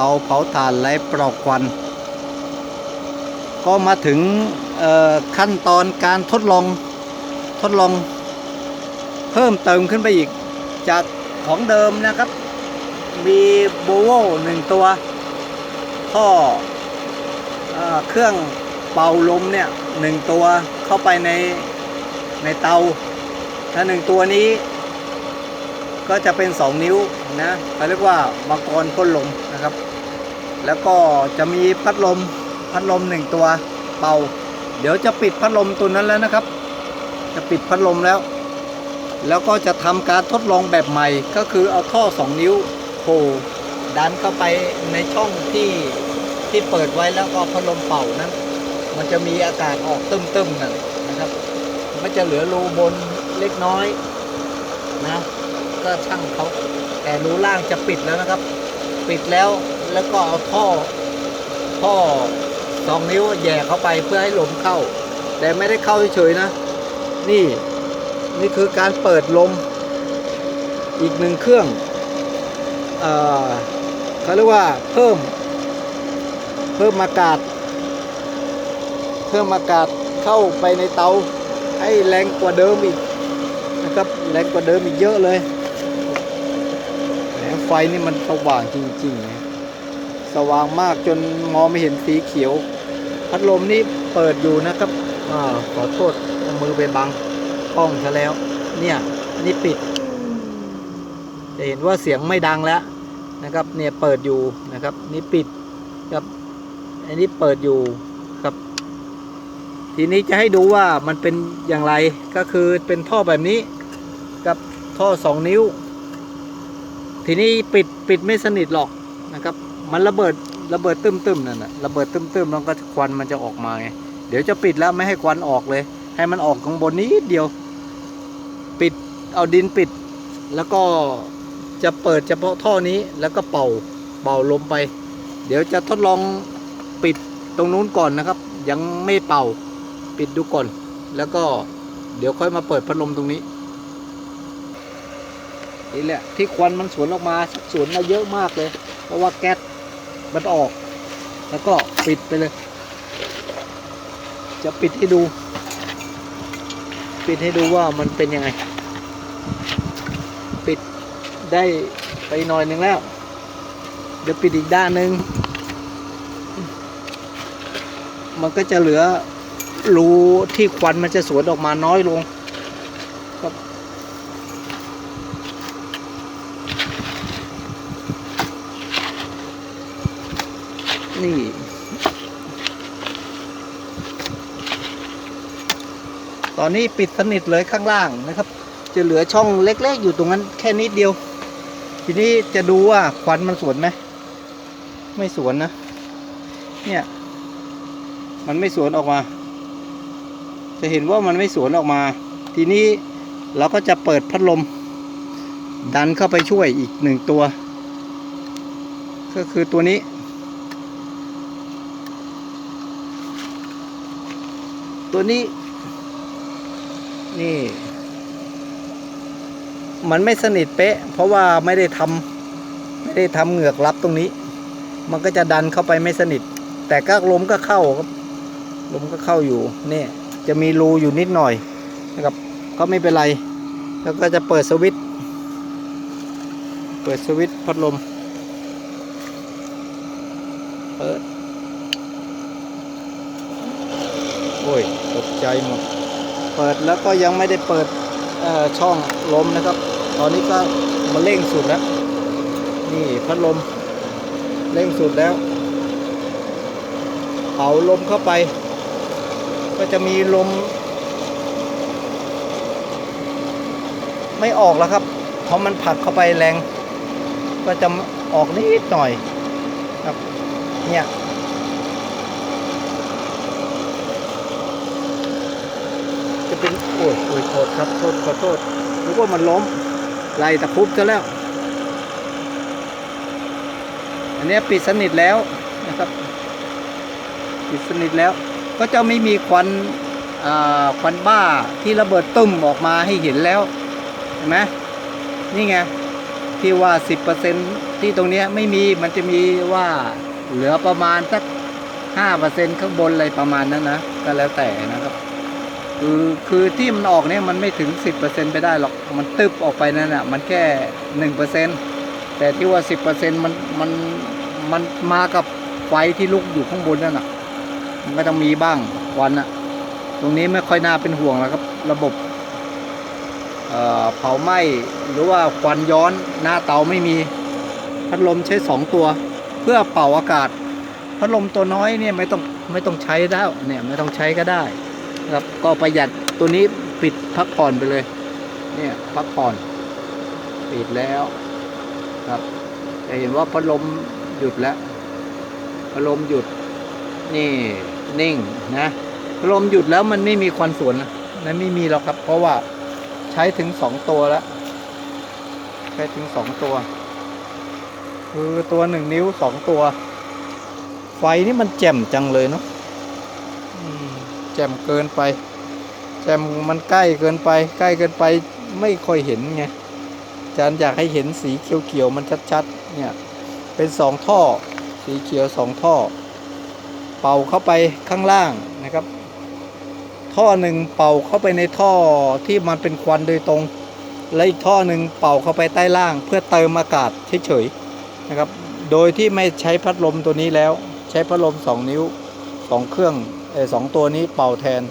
เตาเผาถ่านไร้ปลอกควัน ก็มาถึงขั้นตอนการทดลองทดลองเพิ่มเติมขึ้นไปอีก จากของเดิมนะครับ มีโบโวหนึ่งตัวท่อเออเครื่องเป่าลมเนี่ยหนึ่งตัวเข้าไปในในเตา ถ้าหนึ่งตัวนี้ ก็จะเป็น 2 นิ้วนะเขาเรียกว่ามังกรพ่นลมนะครับ แล้วก็จะมีพัดลมพัดลมหนึ่งตัวเป่า เดี๋ยวจะปิดพัดลมตัวนั้นแล้วนะครับ จะปิดพัดลมแล้ว แล้วก็จะทำการทดลองแบบใหม่ ก็คือเอาท่อ 2 นิ้วโผล่ดันเข้าไปในช่องที่ที่เปิดไว้แล้วก็พัดลมเป่านั้น มันจะมีอากาศออกตึมๆนั่นนะครับมันจะเหลือรูบนเล็กน้อยนะ ก็ช่างเขาแต่รูล่างจะปิดแล้วนะครับ ปิดแล้ว แล้วก็เอาท่อท่อสองนิ้วแย่เข้าไปเพื่อให้ลมเข้า แต่ไม่ได้เข้าเฉยๆนะ นี่นี่คือการเปิดลมอีกหนึ่งเครื่องเอ่อเขาเรียกว่าเพิ่ม เพิ่มอากาศ เพิ่มอากาศเข้าไปในเตาให้แรงกว่าเดิมอีกนะครับแรงกว่าเดิมอีกเยอะเลยแหมไฟนี่มันสว่างจริงๆนะ สว่างมากจนมองไม่เห็นสีเขียว พัดลมนี่เปิดอยู่นะครับอาขอโทษเอามือไปบังกล้องซะแล้ว เนี่ยนี่ปิด จะเห็นว่าเสียงไม่ดังแล้วนะครับ เนี่ยเปิดอยู่นะครับ นี่ปิดครับอันนี้เปิดอยู่ครับ ทีนี้จะให้ดูว่ามันเป็นอย่างไรก็คือเป็นท่อแบบนี้กับท่อสองนิ้ว ทีนี้ปิดปิดไม่สนิทหรอกนะครับ มันระเบิดระเบิดตึมๆนั่นนะระเบิดตึมๆแล้วก็ควันมันจะออกมาไงเดี๋ยวจะปิดแล้วไม่ให้ควันออกเลย ให้มันออกข้างบนนี้เดียว ปิดเอาดินปิด แล้วก็จะเปิดเฉพาะท่อนี้แล้วก็เป่าเป่าลมไป เดี๋ยวจะทดลองปิดตรงนู้นก่อนนะครับ ยังไม่เป่าปิดดูก่อน แล้วก็เดี๋ยวค่อยมาเปิดพัดลมตรงนี้นี่แหละที่ควันมันสวนออกมาสวนมาเยอะมากเลย เพราะว่าแก๊ส มันออก แล้วก็ปิดไปเลย จะปิดให้ดู ปิดให้ดูว่ามันเป็นยังไง ปิดได้ไปหน่อยหนึ่งแล้ว เดี๋ยวปิดอีกด้านหนึ่งมันก็จะเหลือรูที่ควันมันจะสวนออกมาน้อยลงครับ นี่ ตอนนี้ปิดสนิทเลยข้างล่างนะครับ จะเหลือช่องเล็ก ๆ อยู่ตรงนั้นแค่นิดเดียว ทีนี้จะดูว่าควันมันสวนไหมไม่สวนนะ เนี่ย มันไม่สวนออกมา จะเห็นว่ามันไม่สวนออกมา ทีนี้เราก็จะเปิดพัดลม ดันเข้าไปช่วยอีกหนึ่งตัว ก็คือตัวนี้ ตัวนี้ นี่ มันไม่สนิทเป๊ะ เพราะว่าไม่ได้ทำไม่ได้ทำเหงือกรับตรงนี้ มันก็จะดันเข้าไปไม่สนิท แต่ก็ลมก็เข้าครับลมก็เข้าอยู่นี่จะมีรูอยู่นิดหน่อยนะครับก็ไม่เป็นไร แล้วก็จะเปิดสวิตช์เปิดสวิตช์พัดลม เปิด โอ้ย ตกใจหมด เปิดแล้วก็ยังไม่ได้เปิดช่องลมนะครับ ตอนนี้ก็มาเร่งสุดแล้ว นี่พัดลมเร่งสุดแล้วเป่าลมเข้าไป ก็จะมีลม ไม่ออกแล้วครับ เพราะมันผลักเข้าไปแรง ก็จะออกนิดหน่อยครับ เนี่ย จะ เป็นโอ้ยโอ้ยโทษครับโทษขอโทษนึกว่ามันล้มไหลตะคุบซะแล้ว อันเนี้ยปิดสนิทแล้วนะครับ ปิดสนิทแล้ว ก็จะไม่มีควันอ่าควันบ้าที่ระเบิดตุ้มออกมาให้เห็นแล้วเห็นไหมนี่ไงที่ว่า 10%ที่ตรงเนี้ยไม่มีมันจะมีว่าเหลือประมาณสัก5%ข้างบนอะไรประมาณนั้นนะ ก็แล้วแต่นะครับ คือคือที่มันออกเนี่ยมันไม่ถึง 10%ไปได้หรอกมันตึบออกไปนั่นอะมันแค่ 1%แต่ที่ว่า 10%มันมันมันมากับไฟที่ลุกอยู่ข้างบนนั่นอะ มันก็ต้องมีบ้างควันอะ ตรงนี้ไม่ค่อยน่าเป็นห่วงแล้วครับ ระบบเอ่อเผาไหม้หรือว่าควันย้อนหน้าเตาไม่มี พัดลมใช้สองตัว เพื่อเป่าอากาศ พัดลมตัวน้อยเนี่ยไม่ต้องไม่ต้องใช้แล้วเนี่ยไม่ต้องใช้ก็ได้ ครับ ก็ประหยัดตัวนี้ปิดพักผ่อนไปเลย เนี่ยพักผ่อน ปิดแล้วครับจะเห็นว่าพัดลมหยุดแล้วพัดลมหยุด นี่นิ่งนะพัดลมหยุดแล้วมันไม่มีควันสวนนะมันไม่มีหรอกครับ เพราะว่าใช้ถึงสองตัวแล้วใช้ถึงสองตัว คือตัวหนึ่งนิ้วสองตัว ไฟนี่มันแจ่มจังเลยเนาะ จ่มเกินไป แจ่มมันใกล้เกินไป ใกล้เกินไปไม่ค่อยเห็นไงอาจารย์อยากให้เห็นสีเขียวๆมันชัดๆเนี่ยเป็นสองท่อสีเขียวสองท่อ เป่าเข้าไปข้างล่างนะครับ ท่อหนึ่งเป่าเข้าไปในท่อที่มันเป็นควันโดยตรง และอีกท่อหนึ่งเป่าเข้าไปใต้ล่าง เพื่อเติมอากาศเฉยๆนะครับ โดยที่ไม่ใช้พัดลมตัวนี้แล้ว ใช้พัดลม 2 นิ้ว 2 เครื่อง สองตัวนี้เป่าแทน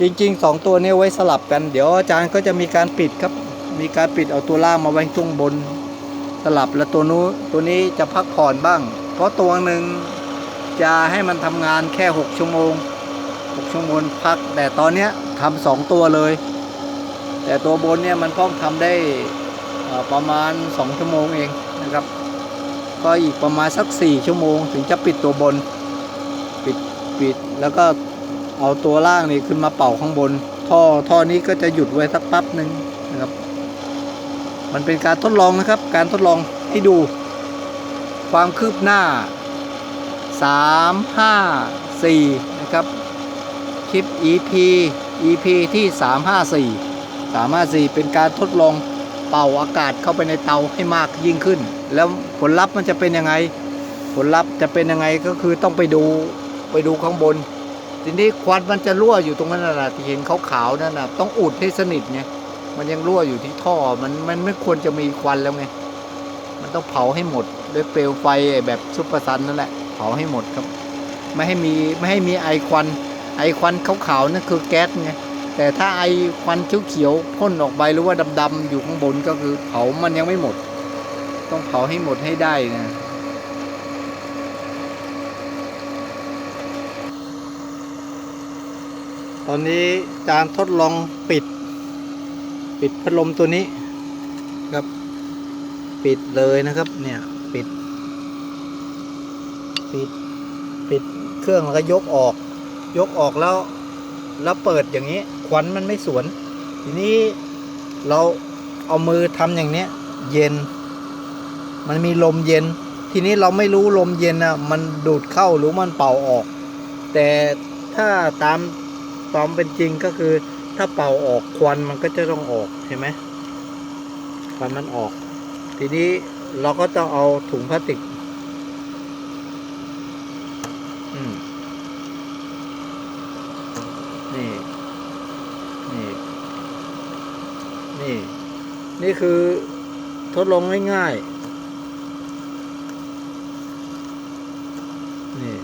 จริงๆ 2 ตัวนี้ไว้สลับกัน เดี๋ยวอาจารย์ก็จะมีการปิดครับ มีการปิดเอาตัวล่างมาไว้ช่วงบน สลับแล้วตัวนู้ตัวนี้จะพักผ่อนบ้าง เพราะตัวหนึ่งจะให้มันทำงานแค่ 6 ชั่วโมง 6 ชั่วโมงพัก แต่ตอนเนี้ยทำสองตัวเลย แต่ตัวบนเนี่ยมันก็ทำได้ประมาณ 2 ชั่วโมงเองนะครับ ก็อีกประมาณสัก 4 ชั่วโมงถึงจะปิดตัวบน ปิด แล้วก็เอาตัวล่างนี่ขึ้นมาเป่าข้างบน ท่อท่อนี้ก็จะหยุดไว้สักแป๊บหนึ่งนะครับ มันเป็นการทดลองนะครับ การทดลองให้ดู ความคืบหน้า 3 5 4 นะครับ คลิป EP EP ที่ 354 354 เป็นการทดลองเป่าอากาศเข้าไปในเตาให้มากยิ่งขึ้น แล้วผลลัพธ์มันจะเป็นยังไง ผลลัพธ์จะเป็นยังไงก็คือต้องไปดู ไปดูข้างบน ทีนี้ควันมันจะรั่วอยู่ตรงนั้นนะที่เห็นขาวๆนั่นนะต้องอุดให้สนิทไงมันยังรั่วอยู่ที่ท่อมันมันไม่ควรจะมีควันแล้วไงมันต้องเผาให้หมดด้วยเปลวไฟแบบซุปเปอร์ซันนั่นแหละเผาให้หมดครับ ไม่ให้มีไม่ให้มีไอควัน ไอควันขาวๆนั่นคือแก๊สไงแต่ถ้าไอควันเขียวๆพ่นออกไปหรือว่าดำๆอยู่ข้างบนก็คือเผามันยังไม่หมด ต้องเผาให้หมดให้ได้นะ ตอนนี้จานทดลองปิด ปิดพัดลมตัวนี้ครับ ปิดเลยนะครับเนี่ยปิด ปิดปิดเครื่องแล้วก็ยกออก ยกออกแล้ว แล้วเปิดอย่างนี้ควันมันไม่สวน ทีนี้เราเอามือทำอย่างเนี้ย เย็น มันมีลมเย็น ทีนี้เราไม่รู้ลมเย็นอะมันดูดเข้าหรือมันเป่าออก แต่ถ้าตาม ตามเป็นจริงก็คือ ถ้าเป่าออกควันมันก็จะต้องออกใช่ไหมควันมันออก ทีนี้เราก็ต้องเอาถุงพลาสติกนี่นี่นี่ นี่คือทดลองง่ายๆนี่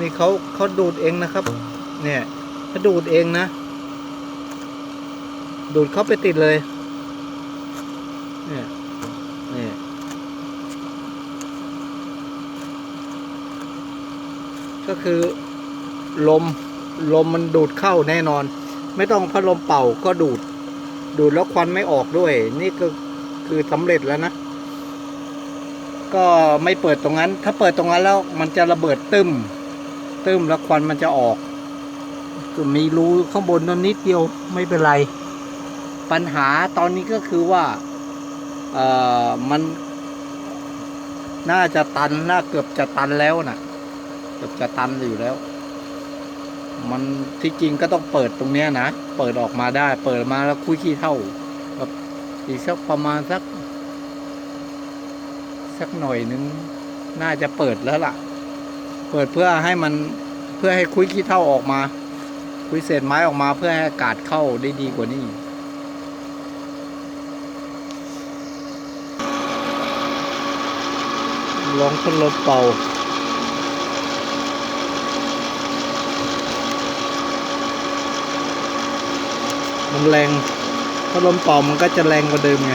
นี่เขาเขาดูดเองนะครับ เนี่ยถ้าดูดเองนะ ดูดเข้าไปติดเลย เนี่ยเนี่ยก็คือลมลมมันดูดเข้าแน่นอน ไม่ต้องพัดลมเป่าก็ดูด ดูดแล้วควันไม่ออกด้วย นี่ก็คือสำเร็จแล้วนะ ก็ไม่เปิดตรงนั้น ถ้าเปิดตรงนั้นแล้วมันจะระเบิดตึม ตึมแล้วควันมันจะออกก็มีรูข้างบนนั่นนิดเดียวไม่เป็นไร ปัญหาตอนนี้ก็คือว่าเอ่อมัน น่าจะตันน่าเกือบจะตันแล้วนะเกือบจะตันอยู่แล้ว มันที่จริงก็ต้องเปิดตรงเนี้ยนะ เปิดออกมาได้ เปิดมาแล้วคุยขี้เท่าแบบอีกสักประมาณสัก สักหน่อยนึง น่าจะเปิดแล้วล่ะ เปิดเพื่อให้มันเพื่อให้คุยขี้เท่าออกมา คุยเศษไม้ออกมาเพื่อให้อากาศเข้าได้ดีกว่านี้ลองทดลองเป่ามันแรงถ้าลมเป่ามันก็จะแรงกว่าเดิมไง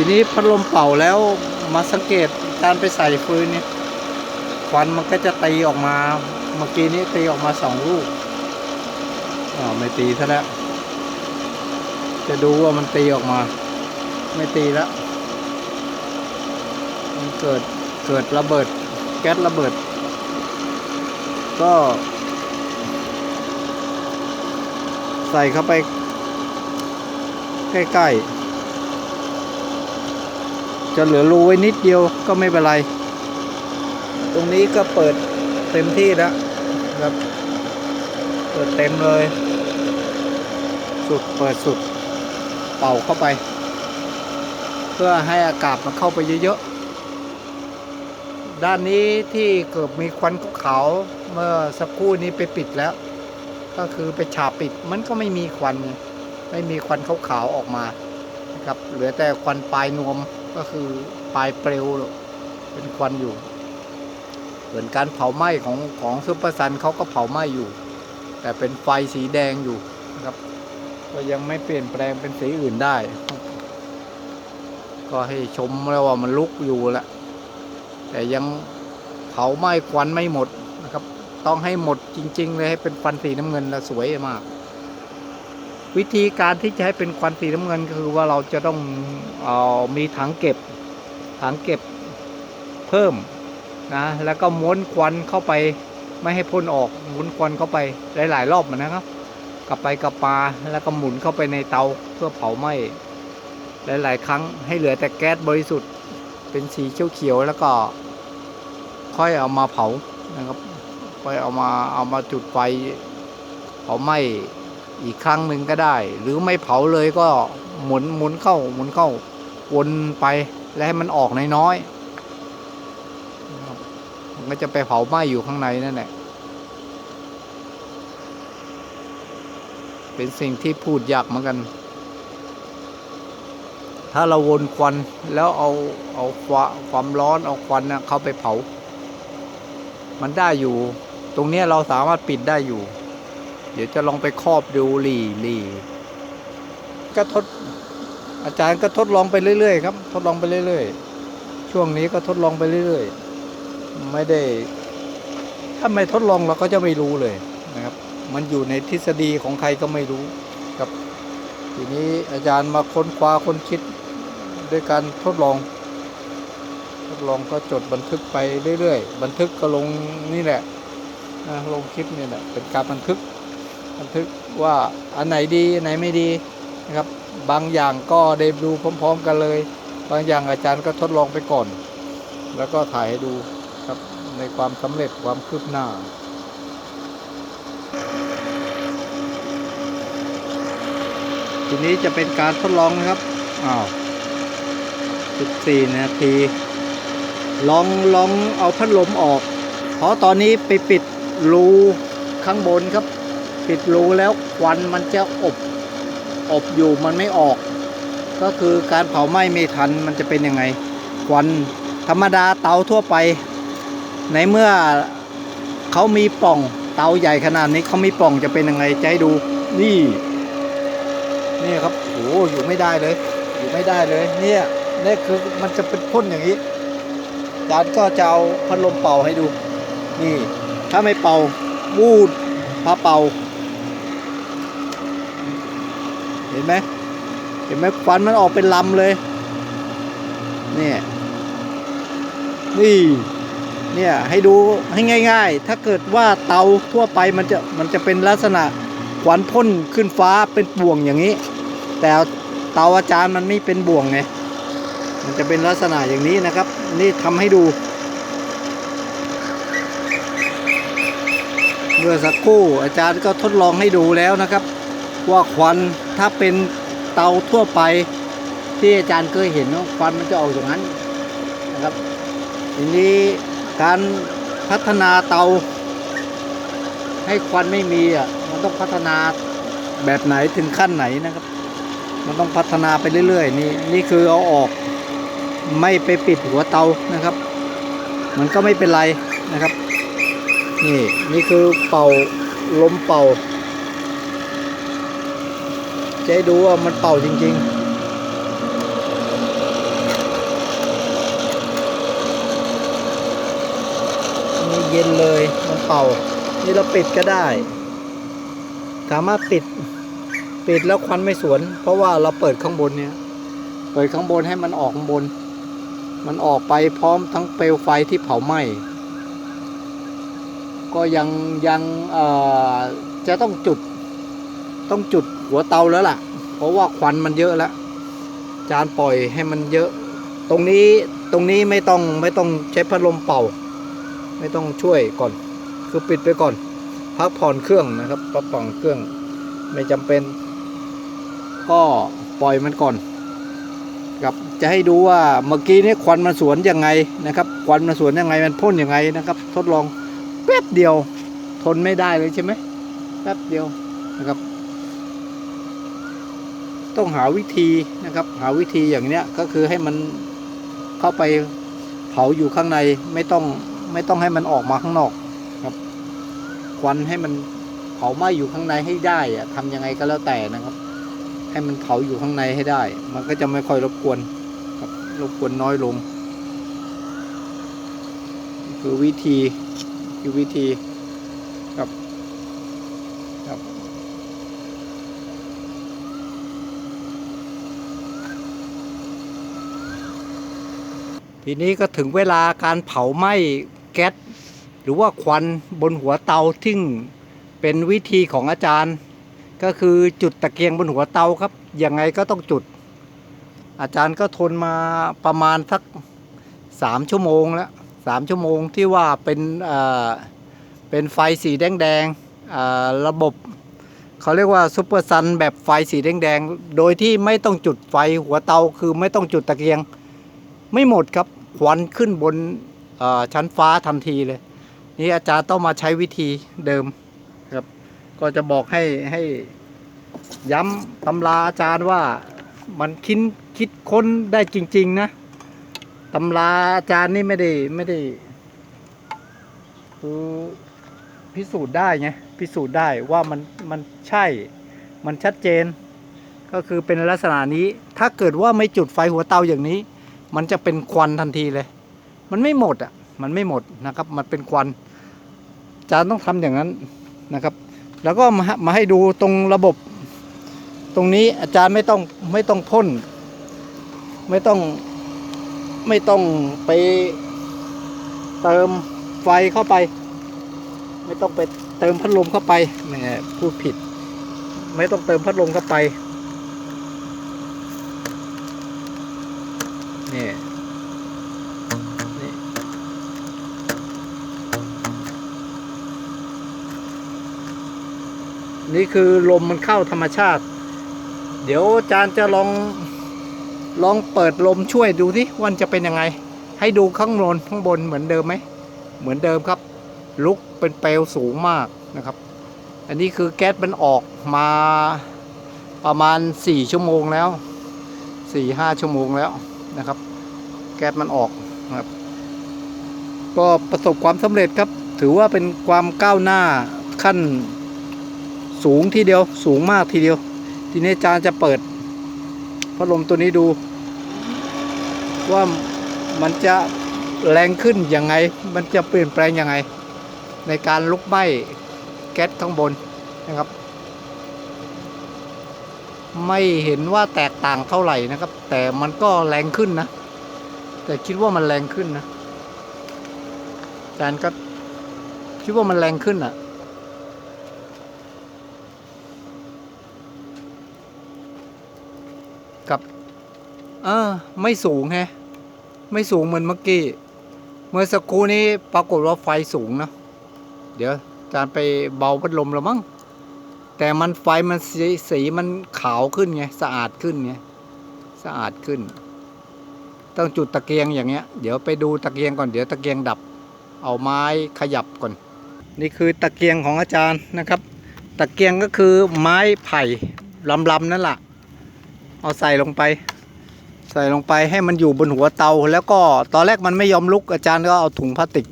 ทีนี้พัดลมเป่าแล้วมาสังเกตการไปใส่ฟืนเนี่ยควันมันก็จะตีออกมา เมื่อกี้นี้ตีออกมาสองลูกอ๋อไม่ตีซะแล้ว จะดูว่ามันตีออกมา ไม่ตีแล้วมันเกิดเกิดระเบิด แก๊สระเบิด ก็ ใส่เข้าไป ใกล้ๆ จะเหลือรูไว้นิดเดียวก็ไม่เป็นไร ตรงนี้ก็เปิดเต็มที่แล้วครับ เปิดเต็มเลย สุดเปิดสุด เป่าเข้าไป เพื่อให้อากาศมันเข้าไปเยอะๆ ด้านนี้ที่เกิดมีควันขาวเมื่อสักครู่นี้ไปปิดแล้ว ก็คือไปฉาบปิดมันก็ไม่มีควันไงไม่มีควันขาวๆออกมานะครับ เหลือแต่ควันปลายนวม ก็คือปลายเปลวเป็นควันอยู่เหมือนการเผาไหม้ของของซุปเปอร์ซันเขาก็เผาไหม้อยู่ แต่เป็นไฟสีแดงอยู่นะครับ ก็ยังไม่เปลี่ยนแปลงเป็นสีอื่นได้ ก็ให้ชมแล้วว่ามันลุกอยู่แหละแต่ยังเผาไหม้ควันไม่หมดนะครับ ต้องให้หมดจริง ๆ เลยให้เป็นควันสีน้ำเงินแล้วสวยมาก วิธีการที่จะให้เป็นควันสีน้ำเงินก็คือว่าเราจะต้องเอามีถังเก็บถังเก็บเพิ่มนะแล้วก็ม้วนควันเข้าไปไม่ให้พ่นออกม้วนควันเข้าไปหลาย ๆ รอบเหมือนนะครับ กลับไปกลับมาแล้วก็หมุนเข้าไปในเตาเพื่อเผาไหม้หลาย ๆ ครั้งให้เหลือแต่แก๊สบริสุทธิ์ เป็นสีเขียวๆแล้วก็ ค่อยเอามาเผานะครับค่อยเอามาเอามาจุดไฟเผาไหม้ อีกครั้งหนึ่งก็ได้ หรือไม่เผาเลยก็หมุนหมุนเข้าหมุนเข้าวนไปแล้วให้มันออกน้อยๆมันก็จะไปเผาไหม้อยู่ข้างในนั่นแหละเป็นสิ่งที่พูดยากเหมือนกัน ถ้าเราวนควันแล้วเอาเอาความร้อนเอาควันนะเข้าไปเผา มันได้อยู่ ตรงนี้เราสามารถปิดได้อยู่ เดี๋ยวจะลองไปครอบดูหลีหลีก็ทด อาจารย์ก็ทดลองไปเรื่อยๆครับ ทดลองไปเรื่อยๆ ช่วงนี้ก็ทดลองไปเรื่อยๆ ไม่ได้ ถ้าไม่ทดลองเราก็จะไม่รู้เลยนะครับ มันอยู่ในทฤษฎีของใครก็ไม่รู้ครับ ทีนี้อาจารย์มาค้นคว้าค้นคิดด้วยการทดลอง ทดลองก็จดบันทึกไปเรื่อยๆ บันทึกก็ลงนี่แหละนะลงคลิปนี่แหละเป็นการบันทึก บันทึกว่าอันไหนดีอันไหนไม่ดีนะครับ บางอย่างก็ได้ดูพร้อม ๆ กันเลย บางอย่างอาจารย์ก็ทดลองไปก่อน แล้วก็ถ่ายให้ดูครับในความสำเร็จความคืบหน้าทีนี้จะเป็นการทดลองนะครับ อ้าว 14 นาที ลอง ลองเอาพัดลมออก เพราะตอนนี้ไปปิดรูข้างบนครับ ปิดรูแล้วควันมันจะอบอบอยู่มันไม่ออก ก็คือการเผาไหม้ไม่ทันมันจะเป็นยังไงควันธรรมดาเตาทั่วไป ในเมื่อเขามีป่องเตาใหญ่ขนาดนี้เขามีป่องจะเป็นยังไงจะให้ดูนี่ นี่ครับโอ้อยู่ไม่ได้เลย อยู่ไม่ได้เลย เนี่ยนี่คือมันจะเป็นพ่นอย่างนี้อาจารก็จะเอาพัดลมเป่าให้ดู นี่ ถ้าไม่เป่าวูดพาเป่า เห็นไหมเห็นไหมควันมันออกเป็นลำเลยเนี่ยนี่เนี่ยให้ดูให้ง่าย ๆ ถ้าเกิดว่าเตาทั่วไปมันจะมันจะเป็นลักษณะควันพ่นขึ้นฟ้าเป็นบ่วงอย่างนี้ แต่เตาอาจารย์มันไม่เป็นบ่วงไงมันจะเป็นลักษณะอย่างนี้นะครับ นี่ทำให้ดูเมื่อสักครู่อาจารย์ก็ทดลองให้ดูแล้วนะครับ ว่าควันถ้าเป็นเตาทั่วไปที่อาจารย์เคยเห็นว่าควันมันจะออกอย่างนั้นนะครับทีนี้การพัฒนาเตา ให้ควันไม่มีอะมันต้องพัฒนาแบบไหนถึงขั้นไหนนะครับ มันต้องพัฒนาไปเรื่อยๆนี่นี่คือเอาออกไม่ไปปิดหัวเตานะครับ มันก็ไม่เป็นไรนะครับ นี่นี่คือเป่าลมเป่า จะให้ดูว่ามันเป่าจริง ๆนี่เย็นเลยมันเป่า นี่เราปิดก็ได้ สามารถปิด ปิดแล้วควันไม่สวน เพราะว่าเราเปิดข้างบนเนี่ย เปิดข้างบนให้มันออกข้างบน มันออกไปพร้อมทั้งเปลวไฟที่เผาไหม้ ก็ยังยังจะต้องจุด ต้องจุด หัวเตาแล้วล่ะ เพราะว่าควันมันเยอะแล้ว จานปล่อยให้มันเยอะ ตรงนี้ตรงนี้ไม่ต้องไม่ต้องใช้พัดลมเป่า ไม่ต้องช่วยก่อน คือปิดไปก่อน พักผ่อนเครื่องนะครับพักผ่อนเครื่องไม่จำเป็น ก็ปล่อยมันก่อนครับจะให้ดูว่าเมื่อกี้นี้ควันมันสวนยังไงนะครับ ควันมันสวนยังไงมันพ่นยังไงนะครับ ทดลองแป๊บเดียว ทนไม่ได้เลยใช่ไหมแป๊บเดียวนะครับ ต้องหาวิธีนะครับ หาวิธีอย่างเนี้ยก็คือให้มันเข้าไปเผาอยู่ข้างในไม่ต้องไม่ต้องให้มันออกมาข้างนอกครับ ควันให้มันเผาไหม้อยู่ข้างในให้ได้อะทำยังไงก็แล้วแต่นะครับ ให้มันเผาอยู่ข้างในให้ได้ มันก็จะไม่ค่อยรบกวนครับรบกวนน้อยลง คือวิธีคือวิธีครับครับ ทีนี้ก็ถึงเวลาการเผาไหม้แก๊สหรือว่าควันบนหัวเตาที่งเป็นวิธีของอาจารย์ ก็คือจุดตะเกียงบนหัวเตาครับยังไงก็ต้องจุด อาจารย์ก็ทนมาประมาณสักสามชั่วโมงแล้วสามชั่วโมงที่ว่าเป็นเอ่อเป็นไฟสีแดงแดงๆระบบเขาเรียกว่าซุปเปอร์ซันแบบไฟสีแดงแดงๆ โดยที่ไม่ต้องจุดไฟหัวเตาคือไม่ต้องจุดตะเกียง ไม่หมดครับ วันขึ้นบนชั้นฟ้าทันทีเลย นี่อาจารย์ต้องมาใช้วิธีเดิมครับ ก็จะบอกให้ให้ย้ำตำราอาจารย์ว่ามันคิดคิดค้นได้จริง ๆ นะตำราอาจารย์นี่ไม่ได้ไม่ได้คือพิสูจน์ได้ไงพิสูจน์ได้ว่ามันมันใช่มันชัดเจน ก็คือเป็นลักษณะนี้ถ้าเกิดว่าไม่จุดไฟหัวเตาอย่างนี้ มันจะเป็นควันทันทีเลย มันไม่หมดอะ มันไม่หมดนะครับ มันเป็นควันอาจารย์ต้องทำอย่างนั้นนะครับ แล้วก็มามาให้ดูตรงระบบ ตรงนี้อาจารย์ไม่ต้องไม่ต้องพ่น ไม่ต้องไม่ต้องไปเติมไฟเข้าไป ไม่ต้องไปเติมพัดลมเข้าไปแหมพูดผิด ไม่ต้องเติมพัดลมเข้าไป นี่นี่ นี่คือลมมันเข้าธรรมชาติ เดี๋ยวอาจารย์จะลองลองเปิดลมช่วยดูที่วันจะเป็นยังไง ให้ดูข้างบนข้างบนเหมือนเดิมไหมเหมือนเดิมครับ ลุกเป็นเปลวสูงมากนะครับ อันนี้คือแก๊สมันออกมาประมาณ 4 ชั่วโมงแล้ว 4-5 ชั่วโมงแล้วนะครับ แก๊สมันออกนะครับ ก็ประสบความสำเร็จครับ ถือว่าเป็นความก้าวหน้าขั้น สูงทีเดียวสูงมากทีเดียว ทีนี้จารย์จะเปิดพัดลมตัวนี้ดู ว่ามันจะแรงขึ้นยังไง มันจะเปลี่ยนแปลงยังไง ในการลุกไหม้แก๊สข้างบนนะครับ ไม่เห็นว่าแตกต่างเท่าไหร่นะครับ แต่มันก็แรงขึ้นนะ แต่คิดว่ามันแรงขึ้นนะอาจารย์ก็คิดว่ามันแรงขึ้นอะ กับเออ ไม่สูงแฮะ ไม่สูงเหมือนเมื่อกี้ เมื่อสักครู่นี้ปรากฏว่าไฟสูงนะเดี๋ยวอาจารย์ไปเบาพัดลมแล้วมั้ง แต่มันไฟมันสีสีมันขาวขึ้นไง สะอาดขึ้นไง สะอาดขึ้น ต้องจุดตะเกียงอย่างเงี้ย เดี๋ยวไปดูตะเกียงก่อน เดี๋ยวตะเกียงดับ เอาไม้ขยับก่อน นี่คือตะเกียงของอาจารย์นะครับ ตะเกียงก็คือไม้ไผ่ลำๆนั่นแหละเอาใส่ลงไป ใส่ลงไปให้มันอยู่บนหัวเตา แล้วก็ตอนแรกมันไม่ยอมลุกอาจารย์ก็เอาถุงพลาสติก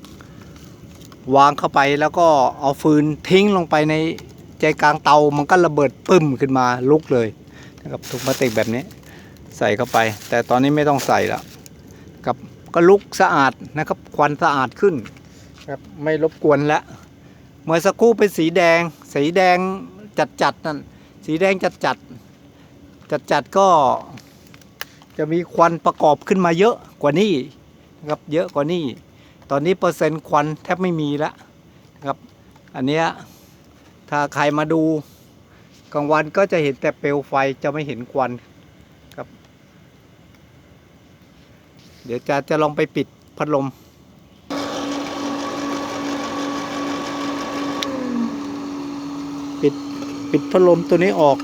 วางเข้าไปแล้วก็เอาฟืนทิ้งลงไปในใจกลางเตามันก็ระเบิดปึ้มขึ้นมาลุกเลยนะครับถุงพลาสติกแบบนี้ใส่เข้าไป แต่ตอนนี้ไม่ต้องใส่แล้วครับก็ลุกสะอาดนะครับควันสะอาดขึ้นครับไม่รบกวนแล้วเมื่อสักครู่เป็นสีแดง สีแดงจัดๆนั่นสีแดงจัดๆจัดๆก็ จะมีควันประกอบขึ้นมาเยอะกว่านี้นะครับเยอะกว่านี้ ตอนนี้เปอร์เซ็นต์ควันแทบไม่มีแล้วนะครับอันเนี้ยถ้าใครมาดูกลางวันก็จะเห็นแต่เปลวไฟจะไม่เห็นควันครับ เดี๋ยวจะจะลองไปปิดพัดลมปิดปิดพัดลมตัวนี้ออก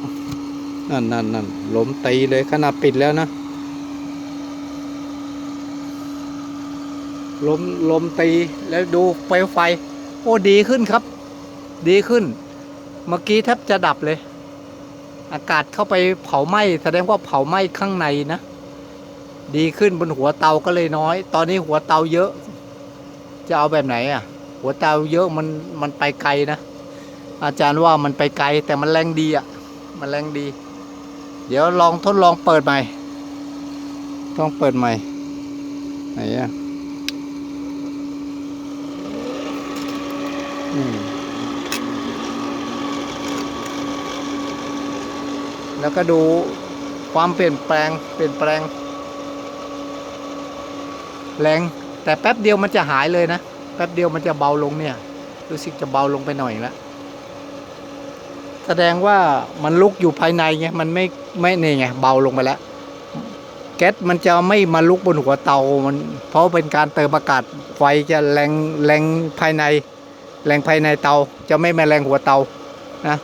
นั่นนั่นนั่นลมตีเลยขนาดปิดแล้วนะ ลมลมตีแล้วดูเปลวไฟ โอ้ดีขึ้นครับ ดีขึ้น เมื่อกี้แทบจะดับเลย อากาศเข้าไปเผาไหม้แสดงว่าเผาไหม้ข้างในนะ ดีขึ้นบนหัวเตาก็เลยน้อย ตอนนี้หัวเตาเยอะ จะเอาแบบไหนอะ หัวเตาเยอะมันมันไปไกลนะ อาจารย์ว่ามันไปไกลแต่มันแรงดีอะ มันแรงดี เดี๋ยวลองทดลองเปิดใหม่ ต้องเปิดใหม่ไหนอะ แล้วก็ดูความเปลี่ยนแปลงเปลี่ยนแปลง แรง แต่แป๊บเดียวมันจะหายเลยนะ แป๊บเดียวมันจะเบาลงเนี่ย รู้สึกจะเบาลงไปหน่อยแล้วแสดงว่ามันลุกอยู่ภายในไงมันไม่ไม่นี่ไงเบาลงไปแล้ว แก๊สมันจะไม่มาลุกบนหัวเตามันเพราะเป็นการเติมอากาศไฟจะแรงแรงภายใน แรงภายในเตาจะไม่มาแรงหัวเตานะ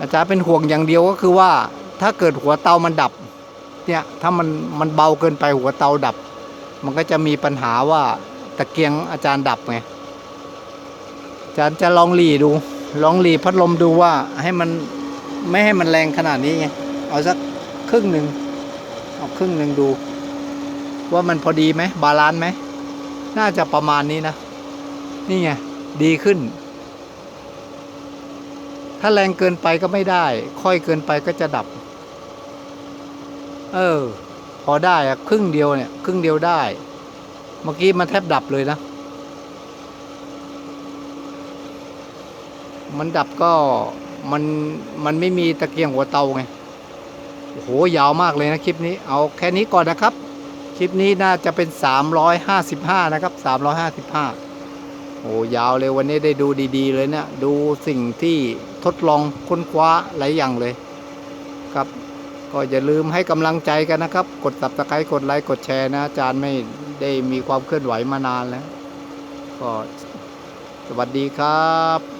อาจารย์เป็นห่วงอย่างเดียวก็คือว่า ถ้าเกิดหัวเตามันดับ เนี่ยถ้ามันมันเบาเกินไปหัวเตาดับ มันก็จะมีปัญหาว่าตะเกียงอาจารย์ดับไงอาจารย์จะลองหลีดู ลองหลีพัดลมดูว่าให้มันไม่ให้มันแรงขนาดนี้ไงเอาสักครึ่งหนึ่งเอาครึ่งหนึ่งดู ว่ามันพอดีไหมบาลานซ์ไหมน่าจะประมาณนี้นะ นี่ไง ดีขึ้น ถ้าแรงเกินไปก็ไม่ได้ ค่อยเกินไปก็จะดับ เออ พอได้อะครึ่งเดียวเนี่ย ครึ่งเดียวได้ เมื่อกี้มันแทบดับเลยนะ มันดับก็มันมันไม่มีตะเกียงหัวเตาไง โอ้โห ยาวมากเลยนะคลิปนี้ เอาแค่นี้ก่อนนะครับ คลิปนี้น่าจะเป็น 355 นะครับ 355 โอ้ยาวเลยวันนี้ได้ดูดีๆเลยเนะี่ยดูสิ่งที่ทดลองค้นคว้าหลายอย่างเลยครับ ก็อย่าลืมให้กำลังใจกันนะครับ กด subscribe กดไลค์กดแชร์นะอาจารย์ไม่ได้มีความเคลื่อนไหวมานานแล้ว ก็สวัสดีครับ